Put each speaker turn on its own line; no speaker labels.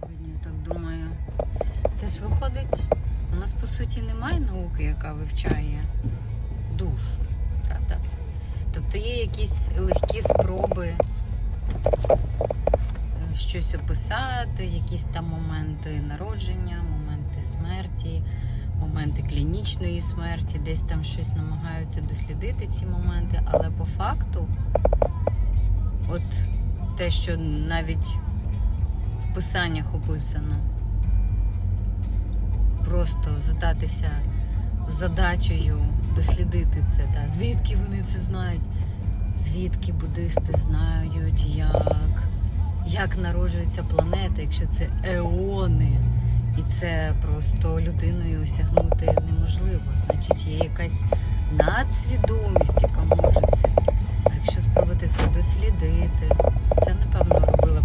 сьогодні, я так думаю. Це ж виходить, у нас по суті немає науки, яка вивчає душу, правда? Тобто є якісь легкі спроби е, щось описати, якісь там моменти народження, моменти смерті, моменти клінічної смерті, десь там щось намагаються дослідити ці моменти, але по факту, от те, що навіть писаннях описано, просто задатися задачею дослідити це, та, звідки вони це знають, звідки буддисти знають, як, як народжується планета, якщо це еони. І це просто людиною осягнути неможливо. Значить, є якась надсвідомість, яка може це. А якщо спробувати це дослідити, це напевно робила